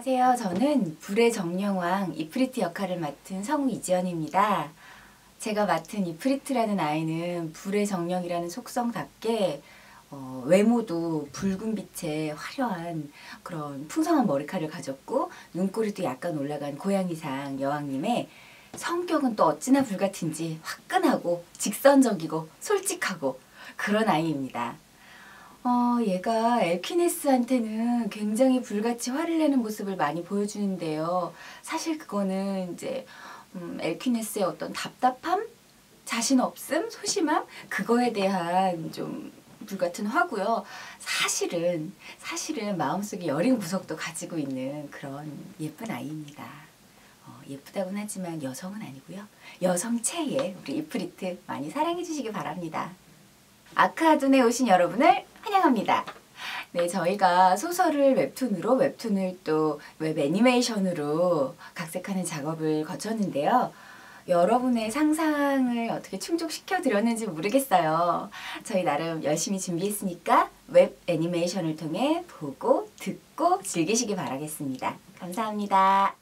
안녕하세요. 저는 불의 정령왕 이프리트 역할을 맡은 성우 이지연입니다. 제가 맡은 이프리트라는 아이는 불의 정령이라는 속성답게 어, 외모도 붉은 빛의 화려한 그런 풍성한 머리카락을 가졌고 눈꼬리도 약간 올라간 고양이상 여왕님의 성격은 또 어찌나 불같은지 화끈하고 직선적이고 솔직하고 그런 아이입니다. 어, 얘가 엘퀴네스한테는 굉장히 불같이 화를 내는 모습을 많이 보여주는데요. 사실 그거는 이제 음, 엘퀴네스의 어떤 답답함, 자신 없음, 소심함 그거에 대한 좀 불같은 화고요. 사실은 사실은 마음속에 여린 구석도 가지고 있는 그런 예쁜 아이입니다. 어, 예쁘다고는 하지만 여성은 아니고요. 여성 체의 우리 이프리트 많이 사랑해 주시기 바랍니다. 아크아둔에 오신 여러분을 환영합니다. 네, 저희가 소설을 웹툰으로, 웹툰을 또 웹 애니메이션으로 각색하는 작업을 거쳤는데요. 여러분의 상상을 어떻게 충족시켜 드렸는지 모르겠어요. 저희 나름 열심히 준비했으니까 웹 애니메이션을 통해 보고, 듣고 즐기시기 바라겠습니다. 감사합니다.